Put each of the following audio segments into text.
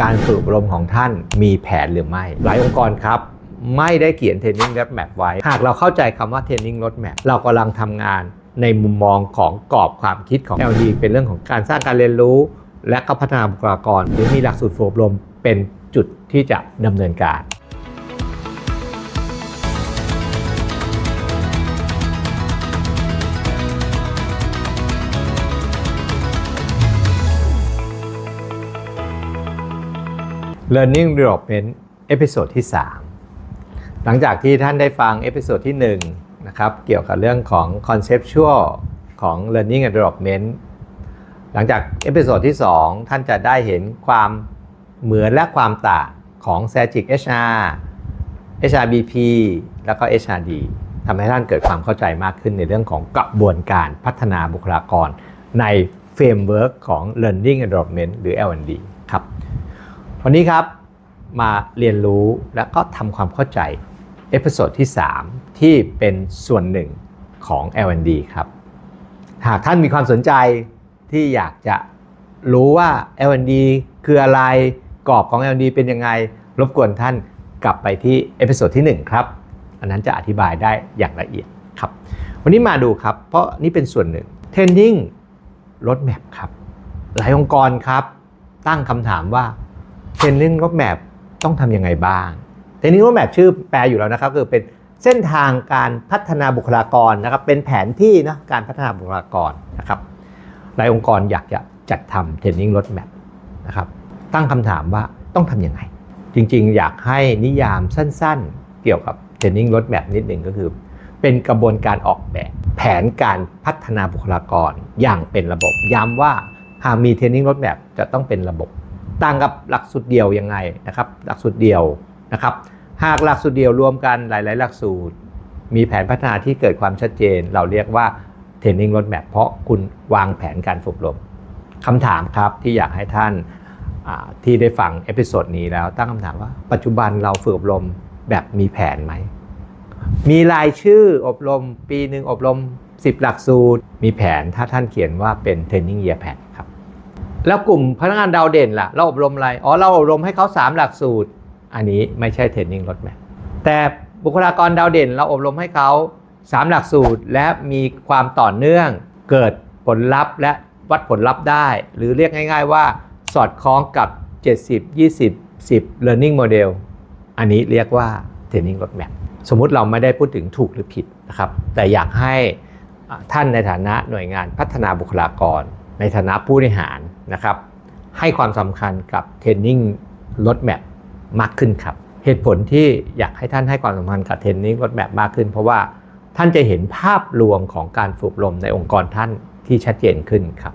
การฝึกอบรมของท่านมีแผนหรือไม่ หลายองค์กรครับ ไม่ได้เขียนเทรนนิ่งรถแมพไว้ หากเราเข้าใจคำว่าเทรนนิ่งรถแมพเรากำลังทำงานในมุมมองของกรอบความคิดของ LD เป็นเรื่องของการสร้างการเรียนรู้ และก็พัฒนาบุคลากร หรือมีหลักสูตรฝึกอบรมเป็นจุดที่จะดำเนินการ Learning Development เอพิโซดที่ 3 หลังจากที่ท่านได้ฟังเอพิโซดที่1นะครับเกี่ยวกับเรื่องของ Conceptual ของ Learning and Development หลังจากเอพิโซดที่ 2 ท่านจะได้เห็นความเหมือนและความต่างของ s a g i c HR HRBP แล้วก็ HRD ทำให้ท่านเกิดความเข้าใจมากขึ้นในเรื่องของกระบวนการพัฒนาบุคลากรในเฟรมเวิร์กของ Learning and Development หรือ L&D ครับ วันนี้ครับมาเรียนรู้และก็ทำความเข้าใจเอพิโซดที่ 3 ที่เป็นส่วนหนึ่งของ L&D ครับ หากท่านมีความสนใจที่อยากจะรู้ว่า L&D คืออะไรกรอบของ L&D เป็นยังไง รบกวนท่านกลับไปที่เอพิโซดที่ 1 ครับ อันนั้นจะอธิบายได้อย่างละเอียดครับ วันนี้มาดูครับ เพราะนี่เป็นส่วนหนึ่ง Training Roadmap ครับ หลายองค์กรครับ ตั้งคำถามว่า เทรนนิ่งรถแมพต้องทำยังไงบ้างเทรนนิ่งรถแมพชื่อแปลอยู่แล้วนะครับคือเป็นเส้นทางการพัฒนาบุคลากรนะครับเป็นแผนที่นะการพัฒนาบุคลากรนะครับหลายองค์กรอยากจะจัดทำเทรนนิ่งรถแมพนะครับตั้งคำถามว่าต้องทำยังไง จริงๆ อยากให้นิยามสั้นๆ เกี่ยวกับเทรนนิ่งรถแมพนิดหนึ่งก็คือ เป็นกระบวนการออกแบบแผนการพัฒนาบุคลากรอย่างเป็นระบบ ย้ำว่าหากมีเทรนนิ่งรถแมพจะต้องเป็นระบบ ต่างกับหลักสูตรเดียวยังไงนะครับ หลักสูตรเดียวนะครับ หากหลักสูตรเดียวรวมกันหลาย ๆ หลักสูตร มีแผนพัฒนาที่เกิดความชัดเจน เราเรียกว่า Training Roadmap เพราะคุณวางแผนการฝึกอบรมคำถามครับที่อยากให้ท่านที่ได้ฟังเอพิโซดนี้แล้วตั้งคำถามว่าปัจจุบันเราฝึกอบรมแบบมีแผนไหม มีรายชื่ออบรม ปีหนึ่งอบรม 10 หลักสูตร มีแผนถ้าท่านเขียนว่าเป็น Training Year Plan ครับ แล้วกลุ่มพนักงานดาวเด่นล่ะ เราอบรมอะไร อ๋อ เราอบรมให้เขา 3 หลักสูตร อันนี้ไม่ใช่เทรนนิ่งรถแมพแต่บุคลากรดาวเด่น เราอบรมให้เขา 3 หลักสูตร และมีความต่อเนื่องเกิดผลลัพธ์และวัดผลลัพธ์ได้ หรือเรียกง่าย ๆ ว่าสอดคล้องกับ 70 20 10 learning model อันนี้เรียกว่า training roadmap สมมุติเราไม่ได้พูดถึงถูกหรือผิดนะครับแต่อยากให้ท่านในฐานะหน่วยงานพัฒนาบุคลากร ในฐานะผู้บริหาร นะครับให้ความสำคัญกับ training roadmap มากขึ้นครับ เหตุผลที่อยากให้ท่านให้ความสำคัญกับ training roadmap มากขึ้น เพราะว่าท่านจะเห็นภาพรวมของการฝึกอบรมในองค์กรท่านที่ชัดเจนขึ้นครับ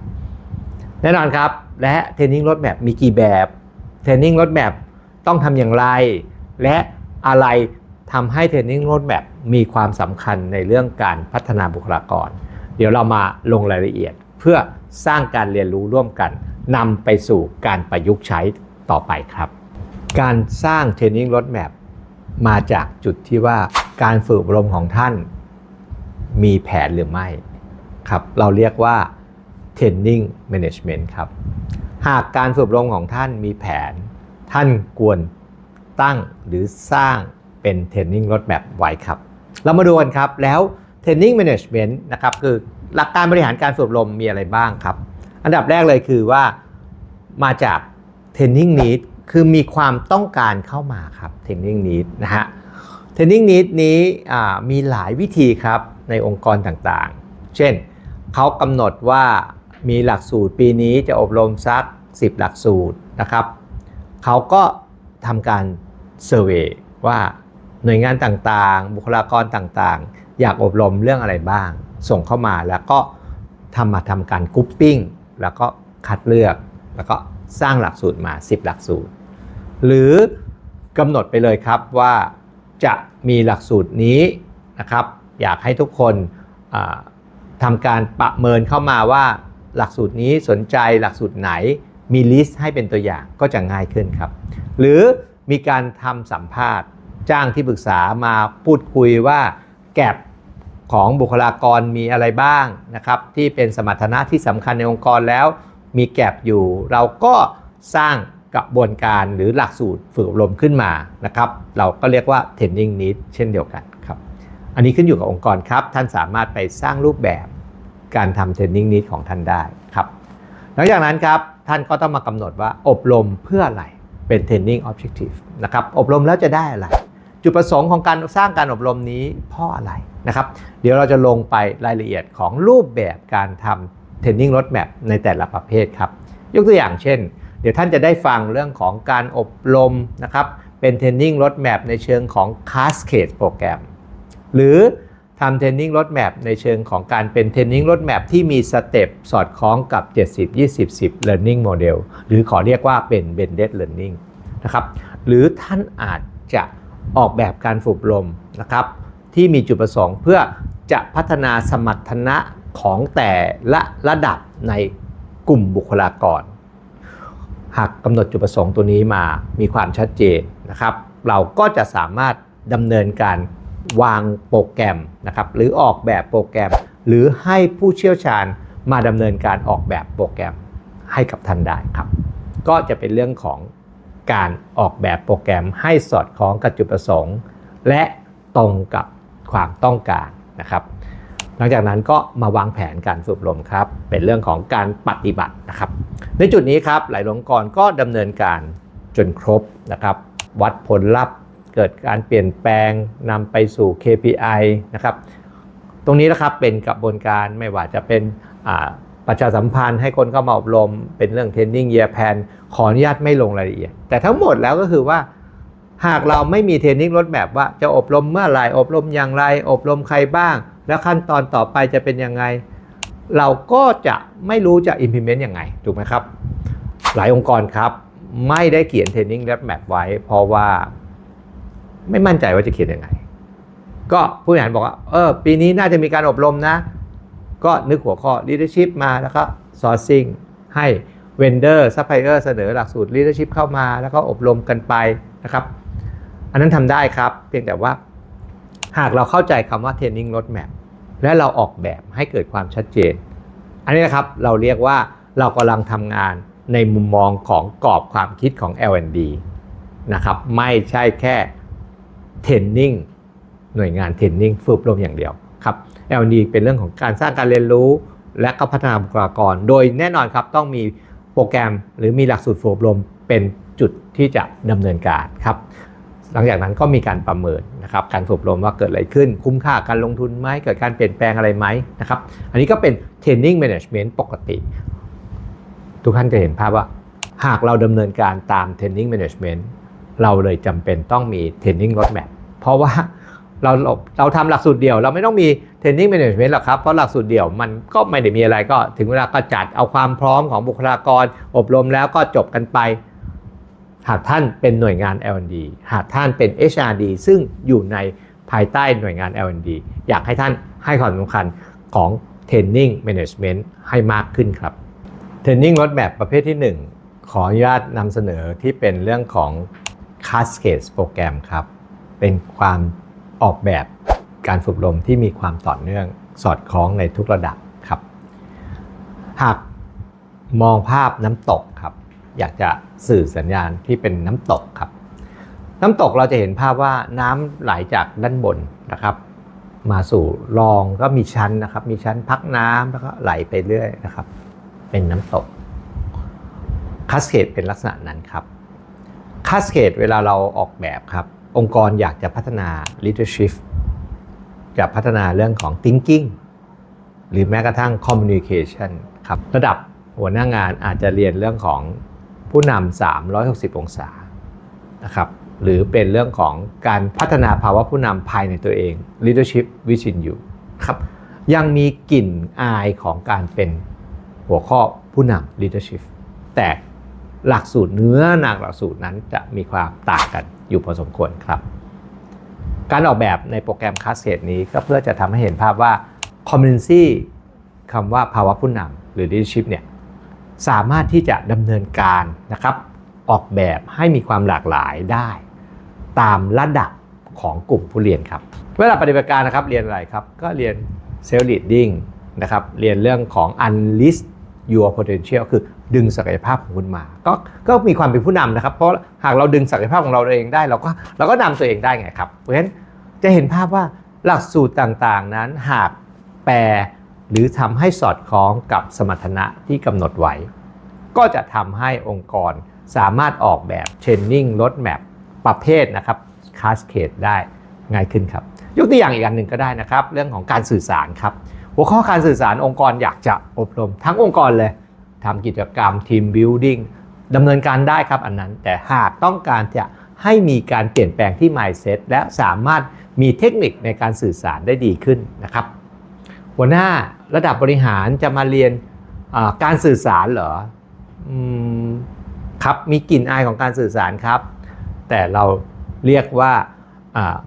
แน่นอนครับ และ training roadmap มีกี่แบบ training roadmap ต้องทำอย่างไร และอะไรทำให้ training roadmap มีความสำคัญในเรื่องการพัฒนาบุคลากร เดี๋ยวเรามาลงรายละเอียดเพื่อ สร้างการเรียนรู้ร่วมกันนำไปสู่การประยุกต์ใช้ต่อไปครับ การสร้าง training roadmap มาจากจุดที่ว่าการฝึกอบรมของท่านมีแผนหรือไม่ครับเราเรียกว่า training management ครับ หากการฝึกอบรมของท่านมีแผน ท่านควรตั้งหรือสร้างเป็น training roadmap ไว้ครับ เรามาดูกันครับแล้ว training management นะครับคือ หลักการบริหารการฝึกอบรมมีอะไรบ้างครับ อันดับแรกเลยคือว่ามาจาก training need คือมีความต้องการเข้ามาครับ training need นะฮะ training need นี้มีหลายวิธีครับในองค์กรต่างๆ เช่นเขากำหนดว่ามีหลักสูตรปีนี้จะอบรมสัก 10 หลักสูตรนะครับเขาก็ทำการเซอร์เวยว่าหน่วยงานต่างๆ บุคลากรต่างๆ อยากอบรมเรื่องอะไรบ้าง ส่งเข้ามาแล้วก็ทำมาทำการกรุ๊ปปิ้งแล้วก็คัดเลือก แล้วก็สร้างหลักสูตรมา 10 หลักสูตร หรือกำหนดไปเลยครับว่าจะมีหลักสูตรนี้นะครับ อยากให้ทุกคนอ่าทำการประเมินเข้ามาว่าหลักสูตรนี้สนใจหลักสูตรไหนมีลิสต์ให้เป็นตัวอย่างก็จะง่ายขึ้นครับ หรือมีการทำสัมภาษณ์จ้างที่ปรึกษามาพูดคุยว่าแกลบ ของบุคลากรมีอะไรบ้างนะครับ ที่เป็นสมรรถนะที่สำคัญในองค์กรแล้ว มีแกลบอยู่ เราก็สร้างกระบวนการหรือหลักสูตรฝึกอบรมขึ้นมานะครับ เราก็เรียกว่า training need เช่นเดียวกันครับ อันนี้ขึ้นอยู่กับองค์กรครับ ท่านสามารถไปสร้างรูปแบบการทำ training need ของท่านได้ครับหลังจากนั้นครับท่านก็ต้องมากำหนดว่าอบรมเพื่ออะไรเป็น training objective นะครับอบรมแล้วจะได้อะไร จุดประสงค์ของการสร้างการอบรมนี้เพราะอะไรนะครับ เดี๋ยวเราจะลงไปรายละเอียดของรูปแบบการทำ training roadmap ในแต่ละประเภทครับ ยกตัวอย่างเช่น เดี๋ยวท่านจะได้ฟังเรื่องของการอบรมนะครับ เป็น training roadmap ในเชิงของ cascade โปรแกรมหรือทำ training roadmap ในเชิงของการเป็น training roadmap ที่มีสเต็ปสอดคล้องกับ 70 20 10 learning model หรือขอเรียกว่าเป็น blended learning นะครับ หรือท่านอาจจะ ออกแบบการฝึกอบรมนะครับที่มีจุดประสงค์เพื่อจะพัฒนาสมรรถนะของแต่ละระดับในกลุ่มบุคลากร หากกำหนดจุดประสงค์ตัวนี้มามีความชัดเจนนะครับ เราก็จะสามารถดำเนินการวางโปรแกรมนะครับหรือออกแบบโปรแกรม หรือให้ผู้เชี่ยวชาญมาดำเนินการออกแบบโปรแกรมให้กับท่านได้ครับ ก็จะเป็นเรื่องของ การออกแบบโปรแกรมให้สอดคล้องกับจุดประสงค์ และตรงกับความต้องการนะครับหลังจากนั้นก็มาวางแผนการฝึกอบรมครับ เป็นเรื่องของการปฏิบัตินะครับ ในจุดนี้ครับหลายองค์กรก็ดำเนินการจนครบนะครับ วัดผลลัพธ์เกิดการเปลี่ยนแปลงนำไปสู่ KPI นะครับ ตรงนี้นะครับเป็นกระบวนการไม่ว่าจะเป็น ประชาสัมพันธ์ให้คนเข้ามาอบรม เป็นเรื่อง training year plan ขออนุญาตไม่ลงรายละเอียด แต่ทั้งหมดแล้วก็คือว่า หากเราไม่มี training roadmap ว่าจะอบรมเมื่อไหร่อบรมอย่างไร อบรมใครบ้าง แล้วขั้นตอนต่อไปจะเป็นยังไง เราก็จะไม่รู้จะ implement ยังไง ถูกไหมครับ หลายองค์กรครับ ไม่ได้เขียน training roadmap ไว้ เพราะว่าไม่มั่นใจว่าจะเขียนยังไง ก็ผู้บริหารบอกว่าเออปีนี้น่าจะมีการอบรมนะ ก็นึกหัวข้อ leadership มาแล้วก็ sourcing ให้ vendor supplier เสนอหลักสูตร leadership เข้ามา แล้วก็อบรมกันไปนะครับ อันนั้นทำได้ครับ เพียงแต่ว่าหากเราเข้าใจคำว่า training roadmap และเราออกแบบให้เกิดความชัดเจน อันนี้นะครับเราเรียกว่าเรากำลังทำงานในมุมมองของกรอบความคิดของ L&D นะครับ ไม่ใช่แค่ training หน่วยงาน training ฝึกอบรมอย่างเดียว ครับ L&D เป็นเรื่องของการสร้างการเรียนรู้ และก็พัฒนาบุคลากร โดยแน่นอนครับต้องมีโปรแกรมหรือมีหลักสูตรฝึกอบรมเป็นจุดที่จะดำเนินการครับ หลังจากนั้นก็มีการประเมินนะครับการฝึกอบรมว่าเกิดอะไรขึ้น คุ้มค่าการลงทุนไหมเกิดการเปลี่ยนแปลงอะไรไหมนะครับ อันนี้ก็เป็น training management ปกติ ทุกท่านจะเห็นภาพว่า หากเราดำเนินการตาม training management เราเลยจำเป็นต้องมี training roadmap เพราะว่า เราเราเราทำหลักสูตรเดี่ยว เราไม่ต้องมี training management หรอกครับ เพราะหลักสูตรเดี่ยวมันก็ไม่ได้มีอะไรก็ถึงเวลาก็จัดเอาความพร้อมของบุคลากร อบรมแล้วก็จบกันไป หากท่านเป็นหน่วยงาน L&D หากท่านเป็น HRD ซึ่งอยู่ในภายใต้หน่วยงาน L&D อยากให้ท่านให้ความสำคัญของ Training Management ให้มากขึ้นครับ Training Roadmap ประเภทที่ 1 ขออนุญาตนำเสนอที่เป็นเรื่องของ Cascade โปรแกรมครับ เป็นความ ออกแบบการฝึกอบรมที่มีความต่อเนื่องสอดคล้องในทุกระดับครับ หากมองภาพน้ำตกครับ อยากจะสื่อสัญญาณที่เป็นน้ำตกครับ น้ำตกเราจะเห็นภาพว่าน้ำไหลจากด้านบนนะครับมาสู่รองก็มีชั้นนะครับ มีชั้นพักน้ำแล้วก็ไหลไปเรื่อยนะครับ เป็นน้ำตกคัสเคดเป็นลักษณะนั้นครับคัสเคดเวลาเราออกแบบครับ องค์กรอยากจะพัฒนา leadership จะพัฒนาเรื่องของ thinking หรือแม้กระทั่ง communication ครับระดับหัวหน้างานอาจจะเรียนเรื่องของผู้นำ 360 องศานะครับหรือเป็นเรื่องของการพัฒนาภาวะผู้นำภายในตัวเอง leadership within you ครับยังมีกลิ่นอายของการเป็นหัวข้อผู้นำ leadership แต่หลักสูตรเนื้อหนางหลักสูตรนั้นจะมีความต่างกัน อยู่พอสมควรครับ การออกแบบในโปรแกรมคัสเซตนี้ก็เพื่อจะทำให้เห็นภาพว่า community คำว่าภาวะผู้นำหรือ leadership เนี่ยสามารถที่จะดำเนินการนะครับออกแบบให้มีความหลากหลายได้ ตามระดับของกลุ่มผู้เรียนครับ เวลาปฏิบัติการนะครับเรียนอะไรครับ ก็เรียน self leading นะครับเรียนเรื่องของ unleash your potential คือดึงศักยภาพของคุณมา ก็ก็มีความเป็นผู้นำนะครับ เพราะหากเราดึงศักยภาพของเราเองได้ เราก็เราก็นำตัวเองได้ไงครับ เพราะฉะนั้นจะเห็นภาพว่าหลักสูตรต่างๆ นั้นหากแปลหรือทำให้สอดคล้องกับสมรรถนะที่กำหนดไว้ ก็จะทำให้องค์กรสามารถออกแบบเทรนนิ่งรถแมพประเภทนะครับคาสเคดได้ง่ายขึ้นครับ ยกตัวอย่างอีกอันหนึ่งก็ได้นะครับ เรื่องของการสื่อสารครับ หัวข้อการสื่อสารองค์กรอยากจะอบรม ทั้งองค์กรเลยทำกิจกรรมทีมบิ l ดิ้งดำเนินการได้ครับอันนั้น แต่หากต้องการจะให้มีการเปลี่ยนแปลงที่ mindset และสามารถมีเทคนิคในการสื่อสารได้ดีขึ้นนะครับ หัวหน้าระดับบริหารจะมาเรียนการสื่อสารเหรออครับมีกลิ่นอายของการสื่อสารครับ แต่เราเรียกว่าอ่า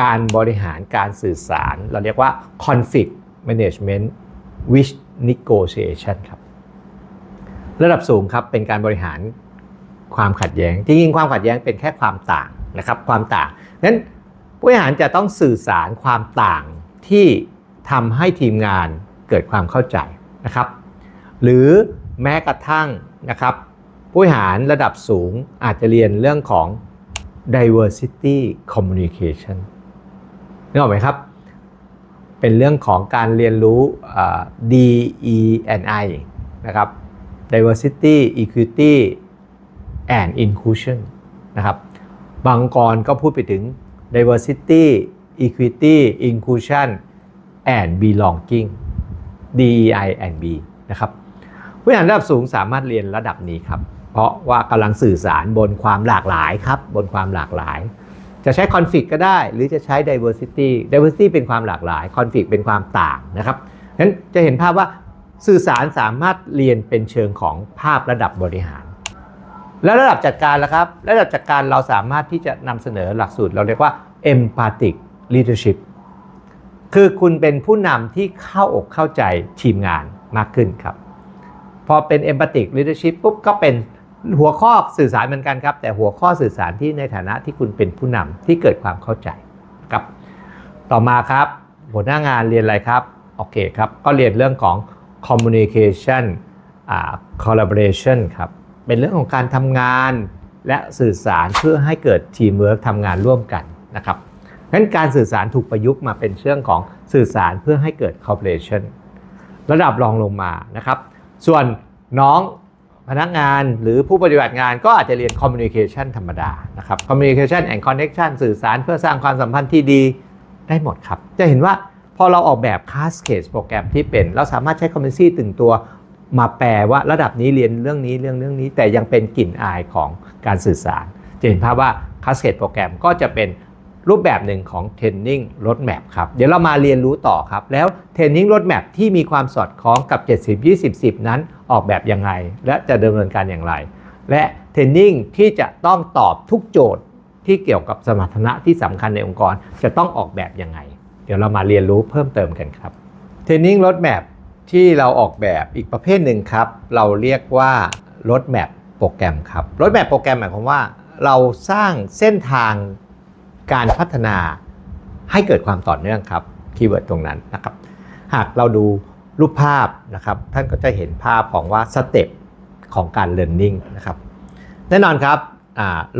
การบริหารการสื่อสาร เราเรียกว่า conflict management with negotiation ครับ ระดับสูงครับเป็นการบริหารความขัดแย้ง จริงๆ ความขัดแย้งเป็นแค่ความต่างนะครับความต่างนั้นผู้บริหารจะต้องสื่อสารความต่างที่ทำให้ทีมงานเกิดความเข้าใจนะครับ หรือแม้กระทั่งนะครับผู้บริหารระดับสูงอาจจะเรียนเรื่องของ diversity communication นึกออกไหมครับ เป็นเรื่องของการเรียนรู้ D E N I นะครับ diversity equity and inclusion นะครับบางองกรก็พูดไปถึง diversity equity inclusion and belonging DEI and B นะครับผู้บริหารระดับสูงสามารถเรียนระดับนี้ครับ เพราะว่ากำลังสื่อสารบนความหลากหลายครับ บนความหลากหลาย จะใช้ conflict ก็ได้ หรือจะใช้ diversity diversity เป็นความหลากหลาย conflict เป็นความต่างนะครับงั้นจะเห็นภาพว่าสื่อสารสามารถเรียนเป็นเชิงของภาพระดับบริหาร แล้วระดับจัดการล่ะครับ ระดับจัดการเราสามารถที่จะนำเสนอหลักสูตรเราเรียกว่า empathic leadership คือคุณเป็นผู้นำที่เข้าอกเข้าใจทีมงานมากขึ้นครับ พอเป็น empathic leadership ปุ๊บก็เป็น หัวข้อสื่อสารเหมือนกันครับ แต่หัวข้อสื่อสารที่ในฐานะที่คุณเป็นผู้นำที่เกิดความเข้าใจครับ ต่อมาครับหัวหน้างานเรียนอะไรครับโอเคครับ ก็เรียนเรื่องของ communication collaboration ครับ เป็นเรื่องของการทำงานและสื่อสารเพื่อให้เกิดทีมเวิร์กทำงานร่วมกันนะครับงั้นการสื่อสารถูกประยุกต์มาเป็นเรื่องของสื่อสารเพื่อให้เกิด collaboration ระดับรองลงมานะครับ ส่วนน้อง พนักงานหรือผู้ปฏิบัติงานก็อาจจะเรียน communication ธรรมดานะครับ communication and connection สื่อสารเพื่อสร้างความสัมพันธ์ที่ดีได้หมดครับ จะเห็นว่าพอเราออกแบบ cascade โปรแกรมที่เป็น เราสามารถใช้ competency ตึงตัวมาแปลว่าระดับนี้เรียนเรื่องนี้เรื่องเรื่องนี้ แต่ยังเป็นกลิ่นอายของการสื่อสารจะเห็นภาพว่า cascade โปรแกรมก็จะเป็น รูปแบบหนึ่งของ training roadmap ครับ เดี๋ยวเรามาเรียนรู้ต่อครับ แล้ว training roadmap ที่มีความสอดคล้องกับ 70 20 10 นั้นออกแบบยังไง และจะดำเนินการอย่างไร และเทรนนิ่งที่จะต้องตอบทุกโจทย์ที่เกี่ยวกับสมรรถนะที่สำคัญในองค์กร จะต้องออกแบบยังไง เดี๋ยวเรามาเรียนรู้เพิ่มเติมกันครับเทรนนิ่งรถแมพที่เราออกแบบอีกประเภทหนึ่งครับ เราเรียกว่ารถแมพโปรแกรมครับรถแมพโปรแกรมหมายความว่า เราสร้างเส้นทาง การพัฒนาให้เกิดความต่อเนื่องครับคีย์เวิร์ดตรงนั้นนะครับ หากเราดูรูปภาพนะครับท่านก็จะเห็นภาพของว่าสเต็ปของการเรียนรู้นะครับแน่นอนครับ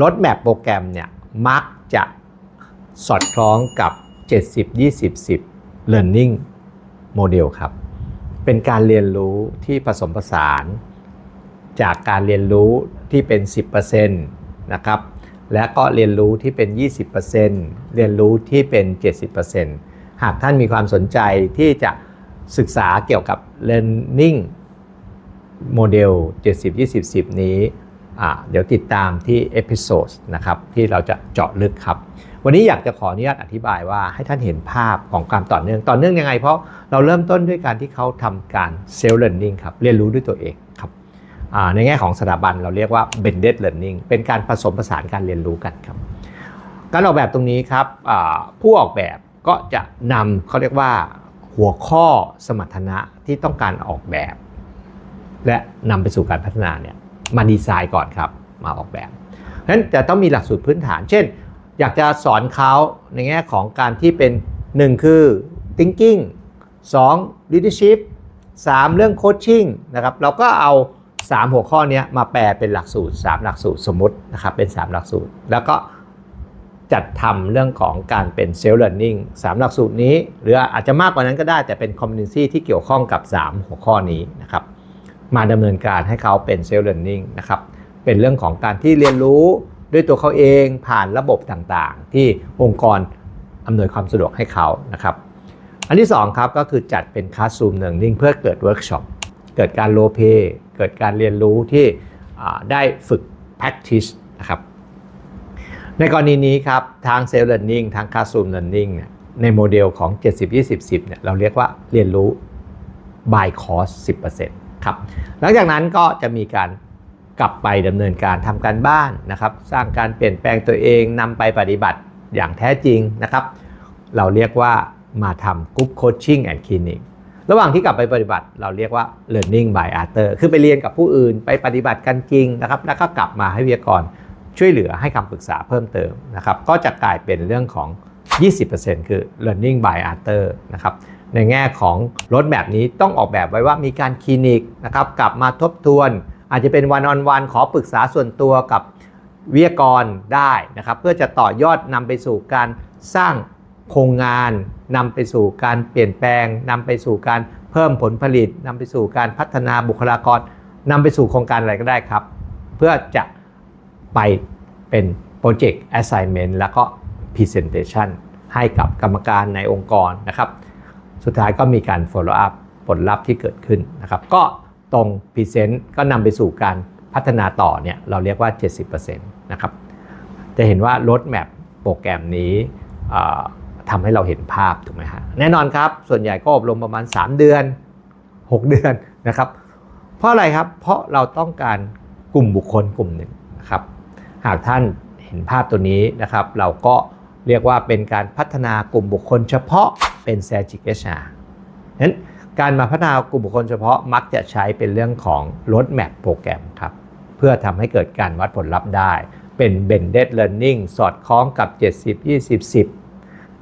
รถแมพโปรแกรมเนี่ยมักจะสอดคล้องกับ 70 20 10 Learning Model ครับ เป็นการเรียนรู้ที่ผสมผสาน จากการเรียนรู้ที่เป็น 10%นะครับ และก็เรียนรู้ที่เป็น 20%เรียนรู้ที่เป็น 70%หากท่านมีความสนใจที่จะศึกษาเกี่ยวกับ learning model 70 20 10 นี้ เดี๋ยวติดตามที่เอพิโซดนะครับ ที่เราจะเจาะลึกครับ วันนี้อยากจะขออนุญาตอธิบายว่าให้ท่านเห็นภาพของการต่อเนื่อง ต่อเนื่องยังไง เพราะเราเริ่มต้นด้วยการที่เขาทำการ self learning ครับ เรียนรู้ด้วยตัวเอง ในแง่ของสถาบันเราเรียกว่า blended learning เป็นการผสมผสานการเรียนรู้กันครับ การออกแบบตรงนี้ครับผู้ออกแบบก็จะนำเขาเรียกว่าหัวข้อสมรรถนะที่ต้องการออกแบบ และนำไปสู่การพัฒนาเนี่ยมาดีไซน์ก่อนครับมาออกแบบเพราะฉะนั้นจะต้องมีหลักสูตรพื้นฐาน เช่น อยากจะสอนเขาในแง่ของการที่เป็น 1 คือ thinking 2 leadership 3 เรื่องโคชชิ่งนะครับเราก็เอา 3 หัวข้อนี้มาแปลเป็นหลักสูตร 3 หลักสูตรสมมตินะครับเป็น 3 หลักสูตร แล้วก็จัดทำเรื่องของการเป็นเซลล์ learning 3หลักสูตรนี้ หรืออาจจะมากกว่านั้นก็ได้แต่เป็น community ที่เกี่ยวข้องกับ 3 หัวข้อนี้นะครับมาดำเนินการให้เขาเป็นเซลล์ learning นะครับเป็นเรื่องของการที่เรียนรู้ด้วยตัวเขาเองผ่านระบบต่างๆ ที่องค์กรอำนวยความสะดวกให้เขานะครับอันที่2ครับก็คือจัดเป็นคลาส o ูมเนืองนิ่งเพื่อเกิดเวิร์กช็อปเกิดการโลเพ เกิดการเรียนรู้ที่ได้ฝึก practice นะครับ ในกรณีนี้ครับทาง self learning ทาง classroom learning เนี่ยในโมเดลของ 70 20 10เนี่ยเราเรียกว่าเรียนรู้ by cost 10%ครับ หลังจากนั้นก็จะมีการกลับไปดำเนินการทำการบ้านนะครับ สร้างการเปลี่ยนแปลงตัวเองนำไปปฏิบัติอย่างแท้จริงนะครับ เราเรียกว่ามาทำกรุ๊ปโคชชิ่งแอนด์คลินิก ระหว่างที่กลับไปปฏิบัติเราเรียกว่า learning by other คือไปเรียนกับผู้อื่นไปปฏิบัติกันจริงนะครับ แล้วก็กลับมาให้วิทยากรช่วยเหลือให้คำปรึกษาเพิ่มเติมนะครับ ก็จะกลายเป็นเรื่องของ 20%คือ learning by other นะครับ ในแง่ของรถแบบนี้ต้องออกแบบไว้ว่ามีการคลินิกนะครับ กลับมาทบทวน อาจจะเป็นวันออนวันขอปรึกษาส่วนตัวกับวิทยากรได้นะครับ เพื่อจะต่อยอดนำไปสู่การสร้าง โครงงานนำไปสู่การเปลี่ยนแปลงนำไปสู่การเพิ่มผลผลิตนำไปสู่การพัฒนาบุคลากรนำไปสู่โครงการอะไรก็ได้ครับ เพื่อจะไปเป็นโปรเจกต์ assignment แล้วก็ presentation ให้กับกรรมการในองค์กรนะครับ สุดท้ายก็มีการ follow up ผลลัพธ์ที่เกิดขึ้นนะครับ ก็ตรง present ก็นำไปสู่การพัฒนาต่อเนี่ยเราเรียกว่า 70%นะครับ จะเห็นว่า road map โปรแกรมนี้ อ่าทำให้เราเห็นภาพถูกไหมฮะแน่นอนครับ ส่วนใหญ่ก็อบรมประมาณ 3 เดือน 6 เดือนนะครับ เพราะอะไรครับเพราะเราต้องการกลุ่มบุคคลกลุ่มหนึ่งนะครับ หากท่านเห็นภาพตัวนี้นะครับ เราก็เรียกว่าเป็นการพัฒนากลุ่มบุคคลเฉพาะเป็น s a g i c HR นั้นการมาพัฒนากลุ่มบุคคลเฉพาะมักจะใช้เป็นเรื่องของ road map โปรแกรมครับ เพื่อทำให้เกิดการวัดผลลัพธ์ได้ เป็น blended learning สอดคล้องกับ 70 20 10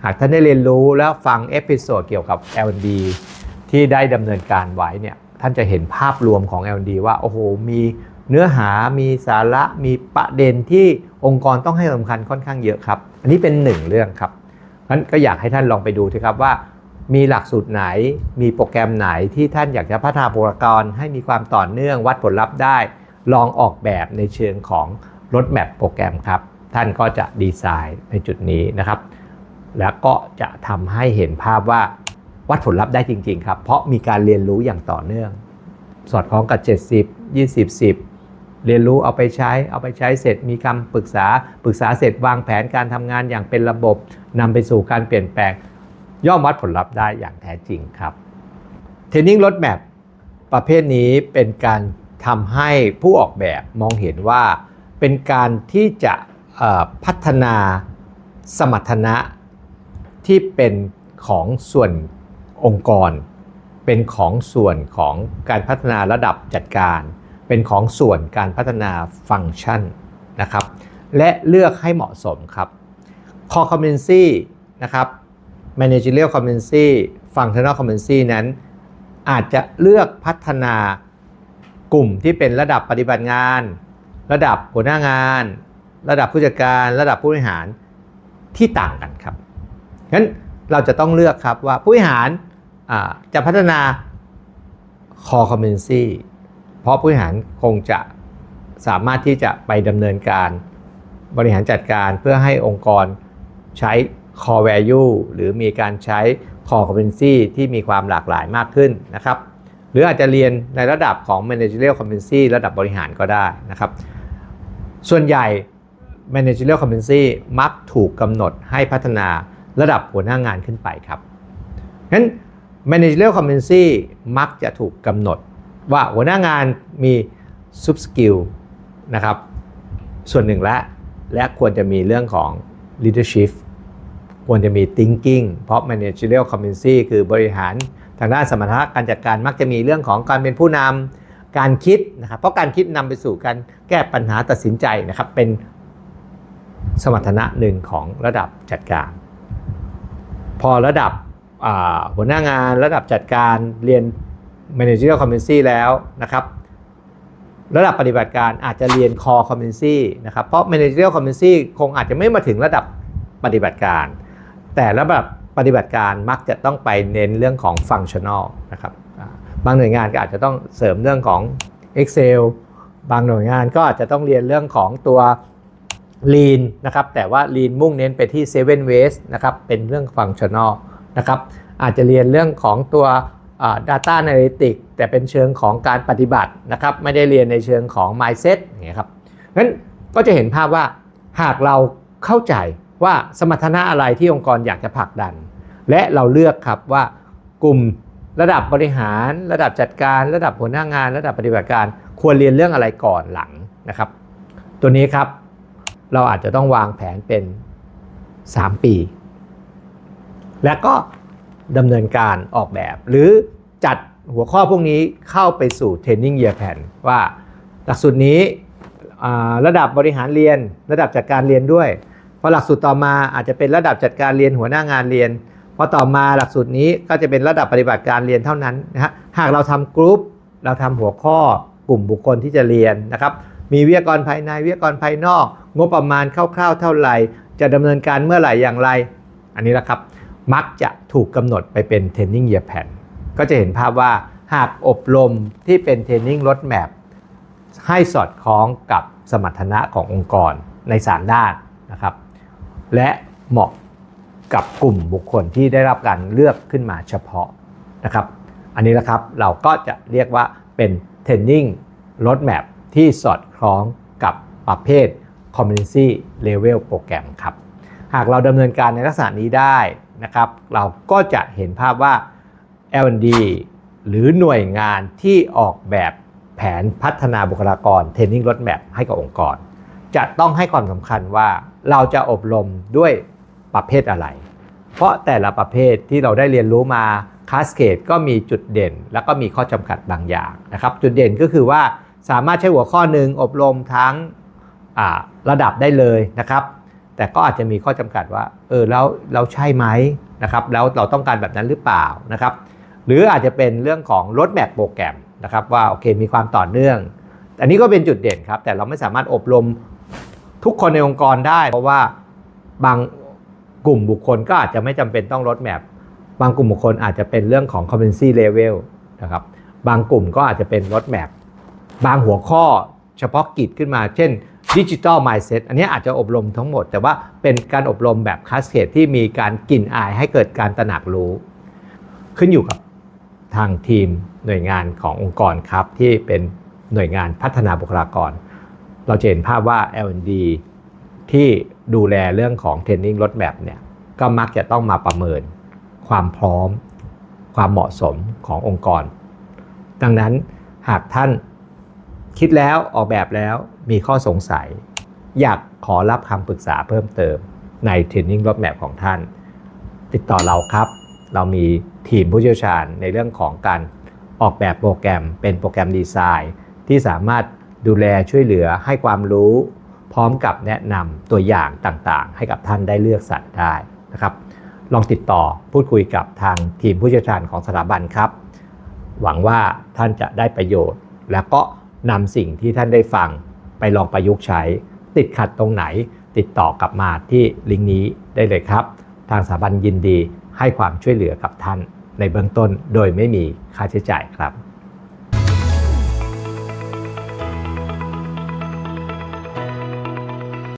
หากท่านได้เรียนรู้แล้วฟังเอพิโซดเกี่ยวกับ L&D ที่ได้ดำเนินการไว้เนี่ยท่านจะเห็นภาพรวมของ L&D ว่าโอ้โหมีเนื้อหามีสาระมีประเด็นที่องค์กรต้องให้สำคัญค่อนข้างเยอะครับ อันนี้เป็นหนึ่งเรื่องครับงั้นก็อยากให้ท่านลองไปดูสิครับว่า มีหลักสูตรไหน มีโปรแกรมไหนที่ท่านอยากจะพัฒนาบุคลากรให้มีความต่อเนื่องวัดผลลัพธ์ได้ ลองออกแบบในเชิงของรถแมพโปรแกรมครับ ท่านก็จะดีไซน์ในจุดนี้นะครับ แล้วก็จะทำให้เห็นภาพว่าวัดผลลัพธ์ได้จริง ๆ ครับ เพราะมีการเรียนรู้อย่างต่อเนื่อง สอดคล้องกับ 70 20 10 เรียนรู้เอาไปใช้ เอาไปใช้เสร็จมีคำปรึกษา ปรึกษาเสร็จวางแผนการทำงานอย่างเป็นระบบนำไปสู่การเปลี่ยนแปลง ย่อมวัดผลลัพธ์ได้อย่างแท้จริงครับเทรนนิ่งรถแมพประเภทนี้เป็นการทำให้ผู้ออกแบบมองเห็นว่าเป็นการที่จะพัฒนาสมรรถนะ ที่เป็นของส่วนองค์กร เป็นของส่วนของการพัฒนาระดับจัดการ เป็นของส่วนการพัฒนาฟังก์ชันนะครับ และเลือกให้เหมาะสมครับ core competency นะครับ managerial competency functional competency นั้นอาจจะเลือกพัฒนากลุ่มที่เป็นระดับปฏิบัติงาน ระดับหัวหน้างาน ระดับผู้จัดการ ระดับผู้บริหารที่ต่างกันครับ งั้นเราจะต้องเลือกครับว่าผู้บริหารจะพัฒนา core competency เพราะผู้บริหารคงจะสามารถที่จะไปดำเนินการบริหารจัดการเพื่อให้องค์กรใช้ core value หรือมีการใช้ core competency ที่มีความหลากหลายมากขึ้นนะครับ หรืออาจจะเรียนในระดับของ managerial competency ระดับบริหารก็ได้นะครับ ส่วนใหญ่ managerial competency มักถูกกำหนดให้พัฒนา ระดับหัวหน้างานขึ้นไปครับงั้น managerial competency มักจะถูกกำหนด ว่าหัวหน้างานมี sub skill นะครับส่วนหนึ่งและและควรจะมีเรื่องของ leadership ควรจะมี thinking เพราะ managerial competency คือบริหารทางด้านสมรรถนะการจัดการมักจะมีเรื่องของการเป็นผู้นำการคิดนะครับเพราะการคิดนำไปสู่การแก้ปัญหาตัดสินใจนะครับเป็นสมรรถนะหนึ่งของระดับจัดการ พอระดับหัวหน้างานระดับจัดการเรียน managerial competency แล้วนะครับระดับปฏิบัติการอาจจะเรียน core competency นะครับเพราะ managerial competency คงอาจจะไม่มาถึงระดับปฏิบัติการ แต่ระดับปฏิบัติการมักจะต้องไปเน้นเรื่องของ functional นะครับบางหน่วยงานก็อาจจะต้องเสริมเรื่องของ Excel บางหน่วยงานก็อาจจะต้องเรียนเรื่องของตัว Lean นะครับแต่ว่า Lean มุ่งเน้นไปที่ Seven Ways นะครับเป็นเรื่อง functional นะครับอาจจะเรียนเรื่องของตัว data analytics แต่เป็นเชิงของการปฏิบัตินะครับไม่ได้เรียนในเชิงของ mindset อย่างเงี้ยครับงั้นก็จะเห็นภาพว่าหากเราเข้าใจว่าสมรรถนะอะไรที่องค์กรอยากจะผลักดัน และเราเลือกครับว่ากลุ่มระดับบริหาร ระดับจัดการ ระดับหัวหน้างาน ระดับปฏิบัติการ ควรเรียนเรื่องอะไรก่อนหลังนะครับ ตัวนี้ครับ เราอาจจะต้องวางแผนเป็น 3 ปี และก็ดำเนินการออกแบบ หรือจัดหัวข้อพวกนี้เข้าไปสู่ Training Year Plan ว่าหลักสูตรนี้ระดับบริหารเรียน ระดับจัดการเรียนด้วยพอหลักสูตรต่อมาอาจจะเป็นระดับจัดการเรียนหัวหน้างานเรียนพอต่อมาหลักสูตรนี้ก็จะเป็นระดับปฏิบัติการเรียนเท่านั้นนะฮะหากเราทำกรุ๊ปเราทำหัวข้อกลุ่มบุคคลที่จะเรียนนะครับ มีวิทยากรภายในวิทยากรภายนอก งบประมาณคร่าวๆเท่าไหร่ จะดำเนินการเมื่อไหร่อย่างไร อันนี้แหละครับ มักจะถูกกำหนดไปเป็น Training Year Plan ก็จะเห็นภาพว่าหากอบรมที่เป็น Training Roadmap ให้สอดคล้องกับสมรรถนะขององค์กรใน 3 ด้านนะครับ และเหมาะกับกลุ่มบุคคลที่ได้รับการเลือกขึ้นมาเฉพาะนะครับ อันนี้แหละครับเราก็จะเรียกว่าเป็น Training Roadmap ที่สอดคล้องกับประเภท Competency Level โปรแกรมครับ หากเราดำเนินการในลักษณะนี้ได้นะครับ เราก็จะเห็นภาพว่า L&D หรือหน่วยงานที่ออกแบบแผนพัฒนาบุคลากร Training Roadmap ให้กับองค์กร จะต้องให้ความสำคัญว่าเราจะอบรมด้วยประเภทอะไร เพราะแต่ละประเภทที่เราได้เรียนรู้มาคาสเคดก็มีจุดเด่น แล้วก็มีข้อจำกัดบางอย่างนะครับ จุดเด่นก็คือว่า สามารถใช้หัวข้อหนึ่งอบรมทั้งระดับได้เลยนะครับ แต่ก็อาจจะมีข้อจำกัดว่าเออแล้วเราใช่ไหมนะครับ แล้วเราต้องการแบบนั้นหรือเปล่านะครับ หรืออาจจะเป็นเรื่องของรถแมพโปรแกรมนะครับว่าโอเคมีความต่อเนื่อง อันนี้ก็เป็นจุดเด่นครับ แต่เราไม่สามารถอบรมทุกคนในองค์กรได้ เพราะว่าบางกลุ่มบุคคลก็อาจจะไม่จำเป็นต้องรถแมพบางกลุ่มบุคคลอาจจะเป็นเรื่องของ competency level นะครับบางกลุ่มก็อาจจะเป็นรถแมพ บางหัวข้อเฉพาะกิจขึ้นมา เช่นดิจิ t a ล mindset อันนี้อาจจะอบรมทั้งหมด แต่ว่าเป็นการอบรมแบบคลาสเคดที่มีการกลิ่นอายให้เกิดการตระหนักรู้ ขึ้นอยู่กับทางทีมหน่วยงานขององค์กรครับที่เป็นหน่วยงานพัฒนาบุคลากร เราจะเห็นภาพว่า L&D ที่ดูแลเรื่องของ Training Roadmap เนี่ยก็มักจะต้องมาประเมินความพร้อม ความเหมาะสมขององค์กร ดังนั้นหากท่าน คิดแล้วออกแบบแล้วมีข้อสงสัย อยากขอรับคำปรึกษาเพิ่มเติมใน Training Roadmap ของท่าน ติดต่อเราครับ เรามีทีมผู้เชี่ยวชาญในเรื่องของการออกแบบโปรแกรมเป็นโปรแกรมดีไซน์ ที่สามารถดูแลช่วยเหลือให้ความรู้ พร้อมกับแนะนำตัวอย่างต่างๆ ให้กับท่านได้เลือกสรรได้นะครับ ลองติดต่อพูดคุยกับทางทีมผู้เชี่ยวชาญของสถาบันครับ หวังว่าท่านจะได้ประโยชน์แล้วก็ นำสิ่งที่ท่านได้ฟังไปลองประยุกต์ใช้ ติดขัดตรงไหน ติดต่อกลับมาที่ลิงก์นี้ได้เลยครับ ทางสถาบันยินดีให้ความช่วยเหลือกับท่านในเบื้องต้นโดยไม่มีค่าใช้จ่ายครับ